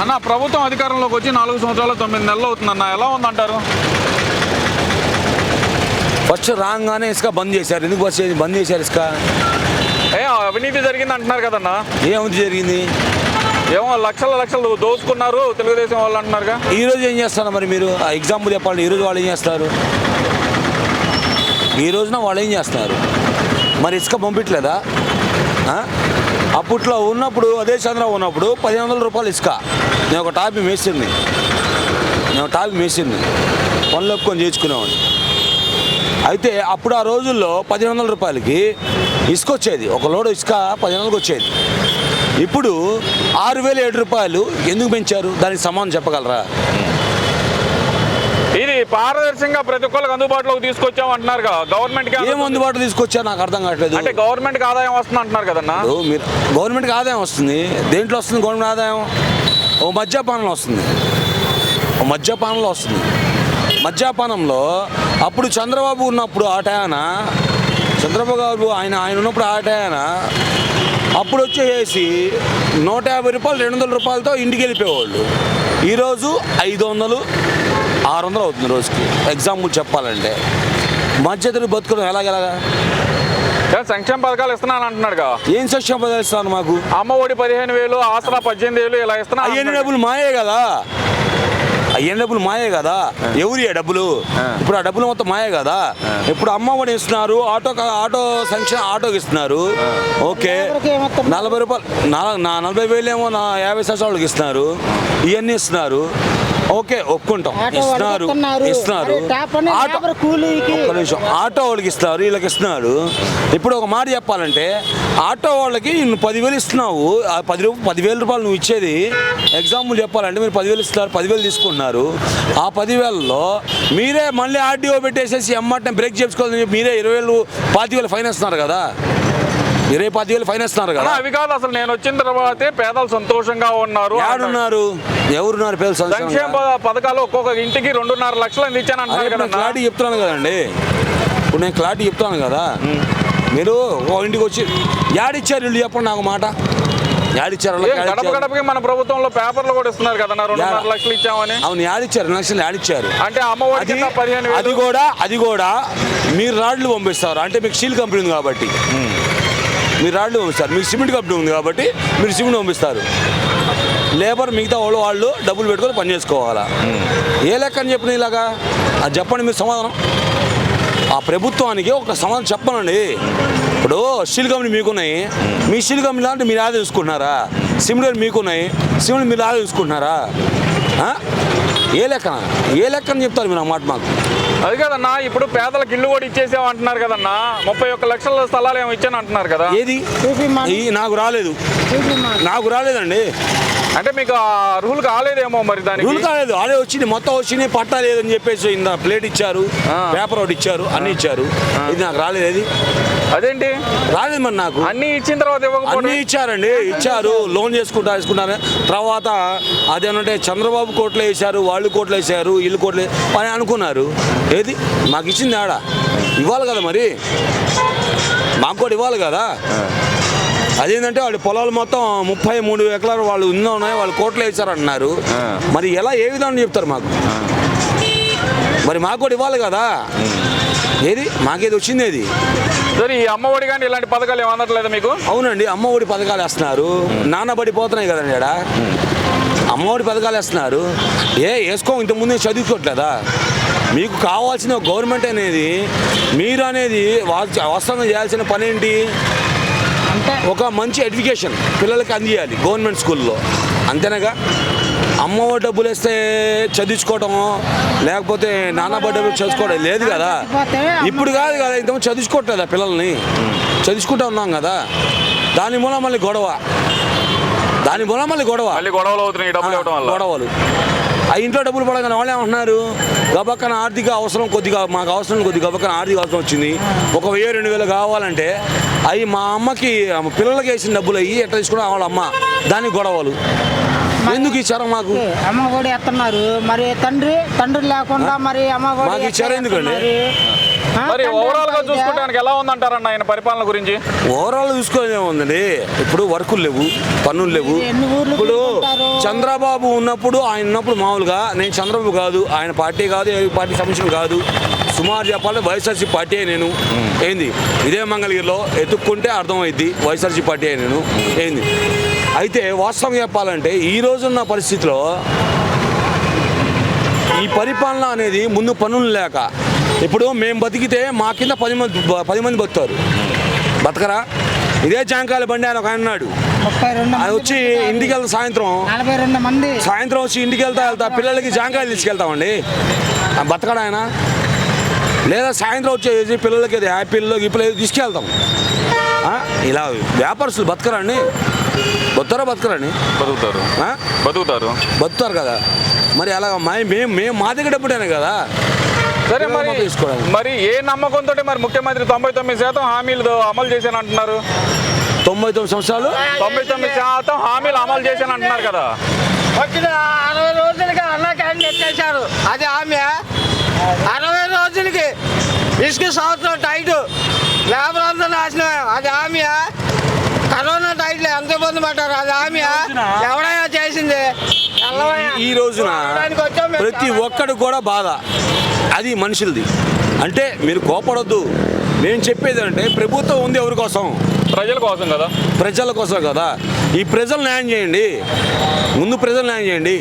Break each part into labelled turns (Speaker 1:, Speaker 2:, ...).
Speaker 1: అన్న ప్రభుత్వం అధికారంలోకి వచ్చి నాలుగు సంవత్సరాలు తొమ్మిది నెలలు అవుతుందన్న ఎలా ఉందంటారు?
Speaker 2: ఫస్ట్ రాగానే ఇసుక బంద్ చేశారు. ఎందుకు బస్ చేసి- బంద్ చేశారు ఇసుక?
Speaker 1: ఏ అవినీతి జరిగింది అంటున్నారు కదన్నా.
Speaker 2: ఏమైంది జరిగింది?
Speaker 1: ఏమో లక్షల లక్షలు దోచుకున్నారు తెలుగుదేశం వాళ్ళు అంటున్నారుగా.
Speaker 2: ఈ రోజు ఏం చేస్తారు మరి మీరు? ఆ ఎగ్జాంపుల్ చెప్పండి ఈ రోజు వాళ్ళు ఏం చేస్తారు? ఈ రోజున వాళ్ళు ఏం చేస్తారు మరి ఇసుక పంపించలేదా? అప్పట్లో ఉన్నప్పుడు అదే చంద్ర ఉన్నప్పుడు పదిహేను వందల రూపాయలు ఇసుక. నేను ఒక టాపి మేసింది. నేను ఒక టాపి మేసింది. పనులు ఒప్పుకొని చేర్చుకునేవాడిని అయితే అప్పుడు ఆ రోజుల్లో పదిహేను వందల రూపాయలకి ఇసుక వచ్చేది. ఒక లోడు ఇసుక పదిహేను వందలకి వచ్చేది. ఇప్పుడు ఆరు వేల ఏడు రూపాయలు ఎందుకు పెంచారు? దానికి సమానం చెప్పగలరా?
Speaker 1: ఇది పారదర్శకంగా ప్రతి ఒక్కరికి అందుబాటులోకి తీసుకొచ్చాం అంటున్నారుగా గవర్నమెంట్
Speaker 2: ఏం అందుబాటు తీసుకొచ్చారు నాకు అర్థం కావట్లేదు.
Speaker 1: అంటే గవర్నమెంట్ ఆదాయం వస్తుంది అంటున్నారు కదన్నా.
Speaker 2: మీరు గవర్నమెంట్కి ఆదాయం వస్తుంది. దేంట్లో వస్తుంది గవర్నమెంట్ ఆదాయం? ఓ మద్యపానంలో వస్తుంది. ఓ మద్యపానంలో వస్తుంది. మద్యపానంలో అప్పుడు చంద్రబాబు ఉన్నప్పుడు ఆ టయాన చంద్రబాబు గారు ఆయన ఆయన ఉన్నప్పుడు ఆ టయాన అప్పుడు వచ్చేసి నూట యాభై రూపాయలు రెండు వందల రూపాయలతో ఇంటికి వెళ్ళిపోయేవాళ్ళు. ఈరోజు ఐదు వందలు ఆరు వందలు అవుతుంది రోజుకి. ఎగ్జాంపుల్ చెప్పాలంటే. మధ్యతరగతి బతుకులు ఎలాగెలాగా
Speaker 1: సంక్షేమ పథకాలు ఇస్తున్నాను అంటున్నాడుగా.
Speaker 2: ఏం సత్యం బదిలిస్తాను మాకు?
Speaker 1: అమ్మ ఒడి పదిహేను వేలు ఆసరా పద్దెనిమిది వేలు ఇలా ఇస్తున్నా అంటున్నాడు.
Speaker 2: డబ్బులు మాయే కదా. అయ్యన్ని డబ్బులు మాయే కదా? ఎవరి ఆ డబ్బులు? ఇప్పుడు ఆ డబ్బులు మొత్తం మాయే కదా? ఇప్పుడు అమ్మ ఒడి ఇస్తున్నారు ఆటో ఆటో సంక్షేమ ఆటోకి ఇస్తున్నారు. ఓకే. నలభై రూపాయలు నా నలభై వేలు ఏమో నా యాభై సంవత్సరాల వాళ్ళకి ఇస్తున్నారు. ఇవన్నీ ఇస్తున్నారు. ఓకే ఒప్పుకుంటాం.
Speaker 3: ఆటో వాళ్ళకి
Speaker 2: ఇస్తున్నారు
Speaker 3: ఇస్తున్నారు.
Speaker 2: ఒక్క నిమిషం. ఆటో వాళ్ళకి ఇస్తారు వీళ్ళకి ఇస్తున్నారు. ఇప్పుడు ఒక మాట చెప్పాలంటే ఆటో వాళ్ళకి నువ్వు పదివేలు ఇస్తున్నావు. ఆ పది రూపాయలు పదివేల రూపాయలు నువ్వు ఇచ్చేది. ఎగ్జాంపుల్ చెప్పాలంటే మీరు పదివేలు ఇస్తున్నారు పదివేలు తీసుకుంటున్నారు. ఆ పదివేలలో మీరే మళ్ళీ ఆర్డీఓ పెట్టేసేసి ఎమ్మటనే బ్రేక్ చేసుకోవాలని మీరే ఇరవై వేలు పాతి వేలు ఫైన్ ఇస్తున్నారు కదా? ఇరవై పాతి వేలు ఫైన్ ఇస్తున్నారు కదా?
Speaker 1: అవి కాదు అసలు నేను వచ్చిన తర్వాతే పేదలు సంతోషంగా ఉన్నారు అంటున్నాడు.
Speaker 2: ఎవరున్నారు పేరు
Speaker 1: సంక్షేమ పథకాలు ఒక్కొక్క ఇంటికి రెండున్నర లక్షలు అందించాను
Speaker 2: క్లారిటీ చెప్తున్నాను కదండి. ఇప్పుడు నేను క్లారిటీ చెప్తాను కదా. మీరు ఇంటికి వచ్చి యాడిచ్చారు వీళ్ళు చెప్పండి నాకు మాట. యాడిచ్చారు
Speaker 1: గడప? గడపకి మన ప్రభుత్వంలో పేపర్లు కూడా ఇస్తున్నారు కదన్నా రెండున్నర? లక్షలు ఇచ్చామని.
Speaker 2: అవును యాడిచ్చారు లక్షలు యాడిచ్చారు
Speaker 1: అంటే అమ్మ ఒడి
Speaker 2: అది
Speaker 1: కింద పదిహేను
Speaker 2: అది కూడా అది కూడా మీరు రాడ్లు పంపిస్తారు. అంటే మీకు స్టీల్ కంపెనీ ఉంది కాబట్టి. మీరు రాడ్లు పంపిస్తారు. మీకు సిమెంట్ కంపెనీ ఉంది కాబట్టి మీరు సిమెంట్ పంపిస్తారు. లేబర్ మిగతా వాళ్ళు వాళ్ళు డబ్బులు పెట్టుకొని పని చేసుకోవాలా? ఏ లెక్క అని చెప్పిన ఇలాగా? అది చెప్పండి మీరు సమాధానం. ఆ ప్రభుత్వానికి ఒక సమాధానం చెప్పనండి. ఇప్పుడు స్టీల్ కంపెనీ మీకున్నాయి. మీ స్టీల్ కంపెనీ లాంటి మీరు ఆదా చూసుకుంటున్నారా? కంపెనీ మీకున్నాయి. సిమెంట్ మీరు ఆదా చూసుకుంటున్నారా? ఆ? ఏ లెక్కన? ఏ లెక్కన చెప్తారు మీరు ఆ మాట మాకు?
Speaker 1: అది కదన్నా ఇప్పుడు పేదలకు ఇల్లు కూడా ఇచ్చేసాం అంటున్నారు కదన్నా. ముప్పై ఒక్క లక్షల స్థలాలు ఏమో ఇచ్చాను అంటున్నారు కదా.
Speaker 2: ఏది?
Speaker 3: చూపి మా-
Speaker 2: ఈ నాకు రాలేదు. నాకు రాలేదండి.
Speaker 1: అంటే మీకు ఆ రూల్ కాలేదేమో మరి దానికి?
Speaker 2: రూల్ కాలేదు. ఆడే వచ్చింది మొత్తం వచ్చింది పట్టా లేదని చెప్పేసి ఇంత ప్లేట్ ఇచ్చారు. పేపర్ ఒకటి ఇచ్చారు అన్ని ఇచ్చారు. ఇది నాకు రాలేదు
Speaker 1: అదేంటి?
Speaker 2: రాలేదు మరి నాకు.
Speaker 1: అన్ని ఇచ్చిన తర్వాత
Speaker 2: అన్నీ ఇచ్చారండి ఇచ్చారు లోన్ చేసుకుంటా వేసుకుంటారు తర్వాత అదేనంటే చంద్రబాబు కోట్లు వేశారు వాళ్ళు కోట్లు వేశారు ఇల్లు కోట్లు అని అనుకున్నారు. ఏది? మాకు ఇచ్చింది ఆడ. ఇవ్వాలి కదా మరి? మాకు కూడా ఇవ్వాలి కదా? అదేంటంటే వాళ్ళు పొలాలు మొత్తం ముప్పై మూడు ఎకరాలు వాళ్ళు ఉన్న ఉన్నాయి వాళ్ళు కోట్లు వేశారు అంటున్నారు మరి ఎలా ఏ విధానం చెప్తారు మాకు? మరి మాకు కూడా ఇవ్వాలి కదా? ఏది? మాకేది వచ్చింది ఏది?
Speaker 1: సరే ఈ అమ్మ ఒడి కానీ ఇలాంటి పథకాలు ఏమి అందట్లేదా మీకు?
Speaker 2: అవునండి అమ్మ ఒడి పథకాలు వేస్తున్నారు. నాన్నబడి పోతున్నాయి కదండి ఇక్కడ అమ్మ ఒడి పథకాలు వేస్తున్నారు. ఏ వేసుకో ఇంతకుముందే చదువుకోవట్లేదా మీకు కావాల్సిన గవర్నమెంట్ అనేది మీరు అనేది వా- వాస్తవంగా చేయాల్సిన పని ఏంటి? ఒక మంచి ఎడ్యుకేషన్ పిల్లలకి అందియాలి గవర్నమెంట్ స్కూల్లో. అంతేనాగా అమ్మ ఒడి డబ్బులు వేస్తే చదివించుకోవటం లేకపోతే నాన్నబడి డబ్బులు చదువుకోవడం లేదు కదా. ఇప్పుడు కాదు కదా ఇంతకుముందు చదివించుకోవట్లేదా పిల్లల్ని? చదివించుకుంటా ఉన్నాం కదా. దాని మూలం మళ్ళీ గొడవ. దాని మూలం మళ్ళీ గొడవ.
Speaker 1: మళ్ళీ గొడవలు అవుతున్నాయి ఈ డబ్బులు ఇవ్వడం వల్ల.
Speaker 2: గొడవలు. ఆ ఇంట్లో డబ్బులు పడగానే వాళ్ళు ఏమంటున్నారు? గబక్కన ఆర్థిక అవసరం కొద్దిగా మాకు అవసరం కొద్దిగా గబక్కన ఆర్థిక అవసరం వచ్చింది. ఒక వెయ్యి రెండు వేలు కావాలంటే అవి మా అమ్మకి పిల్లలకి వేసిన డబ్బులు అయ్యి ఎట్లా తీసుకున్నా వాళ్ళ అమ్మ దానికి గొడవలు. ఎందుకు ఇచ్చారా మాకు?
Speaker 3: అమ్మ ఒడి ఎత్తున్నారు. మరి తండ్రి తండ్రి లేకుండా మరి అమ్మ ఎట్లా
Speaker 2: ఇచ్చారు ఎందుకండి?
Speaker 1: మరి
Speaker 3: ఓవరాల్గా
Speaker 1: చూసుకోవడానికి ఎలా ఉందంటారన్న ఆయన పరిపాలన గురించి?
Speaker 2: ఓవరాల్ చూసుకొని ఏముందండి ఇప్పుడు వర్కులు లేవు పన్నులు లేవు. ఇప్పుడు? చంద్రబాబు ఉన్నప్పుడు ఆయన ఉన్నప్పుడు మామూలుగా నేను చంద్రబాబు కాదు ఆయన పార్టీ కాదు ఏ పార్టీ సమస్యలు కాదు. సుమారు చెప్పాలంటే వైఎస్ఆర్సీ పార్టీ నేను. ఏంది? ఇదే మంగళగిరిలో ఎత్తుక్కుంటే అర్థమైద్ది వైఎస్ఆర్సీ పార్టీ నేను. ఏంది? అయితే వాస్తవం చెప్పాలంటే ఈ రోజున్న పరిస్థితిలో ఈ పరిపాలన అనేది ముందు పనులు లేక ఇప్పుడు మేము బతికితే మా కింద పది మంది పది మంది బతుకుతారు. బతకరా? ఇదే జాంకాయల బండి ఆయన ఒక ఆయన
Speaker 3: రెండు
Speaker 2: అది
Speaker 3: మంది
Speaker 2: వచ్చి
Speaker 3: బతుకుతారు.
Speaker 2: ఇంటికి వెళ్తా సాయంత్రం సాయంత్రం వచ్చి ఇంటికి వెళ్తా వెళ్తా పిల్లలకి జాంకాయలు తీసుకెళ్తామండి. ఆ బతకడా ఆయన? లేదా సాయంత్రం వచ్చేసి పిల్లలకి అది యాపిల్లో ఏదో తీసుకెళ్తాం? ఆ? ఇలా వ్యాపారస్తులు బతకరండి బతుతారా బతకరండి
Speaker 1: బతుకుతారు? బతుకుతారు.
Speaker 2: బతుకుతారు కదా. మరి అలా మేము మేము మా దగ్గర డబ్బుటేనే కదా.
Speaker 1: సరే మరి. మరి ఏ నమ్మకంతో మరి ముఖ్యమంత్రి తొంభై తొమ్మిది శాతం హామీలు అమలు చేశాను అంటున్నారు
Speaker 2: తొంభై తొమ్మిది సంవత్సరాలు?
Speaker 1: తొంభై తొమ్మిది శాతం హామీలు అమలు చేశాను అంటున్నారు కదా.
Speaker 4: వచ్చిన అరవై రోజులకి అన్న క్యాంటీన్ ఎత్తేసారు అది ఆమె అరవై రోజులకి ఇసుక సంవత్సరం టైట్ లేబర్ అంతా నాశనమే. అది ఆమె కరోనా టైట్లో ఎంత ఇబ్బంది పడ్డారు? అది ఆమె ఎవడైనా ఎల్లవయ్య.
Speaker 2: ఈ రోజున ప్రతి. ఒక్కడు కూడా బాధ. అది మనుషులది. అంటే మీరు కోపడొద్దు. నేను చెప్పేది అంటే ప్రభుత్వం ఉంది ఎవరి కోసం?
Speaker 1: ప్రజల కోసం కదా.
Speaker 2: ప్రజల కోసం కదా. ఈ ప్రజలు న్యాయం చేయండి. ముందు ప్రజలు న్యాయం చేయండి.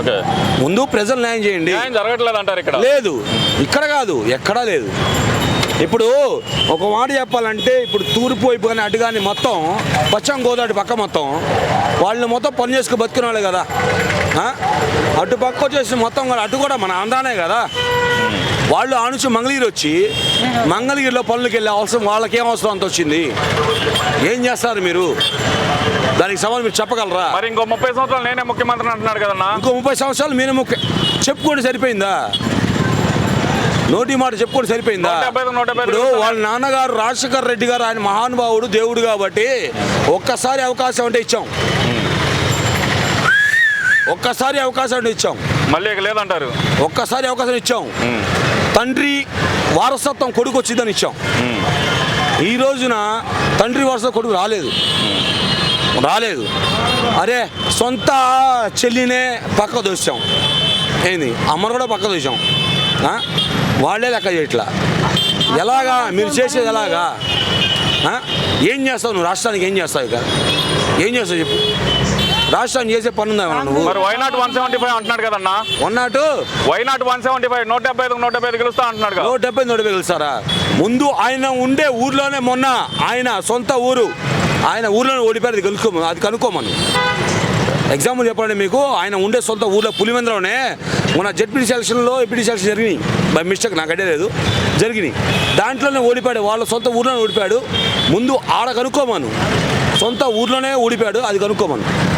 Speaker 1: ఓకే.
Speaker 2: ముందు ప్రజలు న్యాయం చేయండి.
Speaker 1: న్యాయం జరగట్లేదు అంటారు ఇక్కడ.
Speaker 2: లేదు. ఇక్కడ కాదు. ఎక్కడా లేదు. ఇప్పుడు ఒక మాట చెప్పాలంటే ఇప్పుడు తూర్పు వైపు కానీ అటు కానీ మొత్తం పశ్చిమ గోదావరి పక్క మొత్తం వాళ్ళు మొత్తం పని చేసుకు బతికిన వాళ్ళే కదా? అటు పక్క వచ్చేసి మొత్తం కూడా అటు కూడా మన ఆంధ్రానే కదా? వాళ్ళు ఆ నుంచి మంగళగిరి వచ్చి మంగళగిరిలో పనులకు వెళ్ళే అవసరం వాళ్ళకి ఏం అవసరం అంత వచ్చింది? ఏం చేస్తారు మీరు? దానికి సవాల్ మీరు చెప్పగలరా?
Speaker 1: మరి ఇంకో ముప్పై సంవత్సరాలు నేనే ముఖ్యమంత్రి అంటున్నాడు కదన్నా
Speaker 2: ఇంకో ముప్పై సంవత్సరాలు మీరు ముఖ్య చెప్పుకోండి సరిపోయిందా? నోటి మాట చెప్పుకోండి సరిపోయిందా? ఇప్పుడు. వాళ్ళ నాన్నగారు రాజశేఖర్ రెడ్డి గారు ఆయన మహానుభావుడు దేవుడు కాబట్టి ఒక్కసారి అవకాశం అంటే ఇచ్చాం. ఒక్కసారి అవకాశం అంటే ఇచ్చాం.
Speaker 1: మళ్ళీ లేదంటారు.
Speaker 2: ఒక్కసారి అవకాశం ఇచ్చాం. తండ్రి వారసత్వం కొడుకు వచ్చిందని ఇచ్చాం ఈ రోజున తండ్రి వారసత్వం కొడుకు రాలేదు. రాలేదు. అరే సొంత చెల్లినే పక్క దోసాం ఏంది? అమ్మను కూడా పక్క దోసాం? వాళ్ళే లెక్క చేయట్లా. ఎలాగా? మీరు చేసేది ఎలాగా? ఏం చేస్తావు నువ్వు? రాష్ట్రానికి ఏం చేస్తావు ఇక? ఏం చేస్తావు చెప్పు. రాష్ట్రానికి చేసే పని ఉందా నువ్వు?
Speaker 1: మరి వైనాట్ వన్ సెవెంటీ ఫైవ్ అంటున్నాడు కదన్నా.
Speaker 2: వన్ నాటు
Speaker 1: వైనాట్ వన్ సెవెంటీ ఫైవ్ నూట డెబ్బై ఐదు నూట డెబ్బై ఐదు గెలుస్తా అంటున్నాడు కదా.
Speaker 2: నూట డెబ్బై నూట గెలుస్తారా? ముందు ఆయన ఉండే ఊర్లోనే మొన్న ఆయన సొంత ఊరు. ఆయన ఊర్లోనే ఓడిపోయారు అది అది కనుక్కోమను. ఎగ్జాంపుల్ చెప్పండి మీకు ఆయన ఉండే సొంత ఊర్లో పులివెందులోనే మన జడ్పీ సెలక్షన్లో ఎంపీటీ సెలక్షన్ జరిగినాయి. బై మిస్టేక్ నాకు ఐడియా లేదు. జరిగినాయి. దాంట్లోనే ఓడిపోయాడు వాళ్ళ సొంత ఊర్లోనే ఓడిపోయాడు. ముందు ఆడ కనుక్కోమను. సొంత ఊర్లోనే ఓడిపోయాడు అది కనుక్కోమను.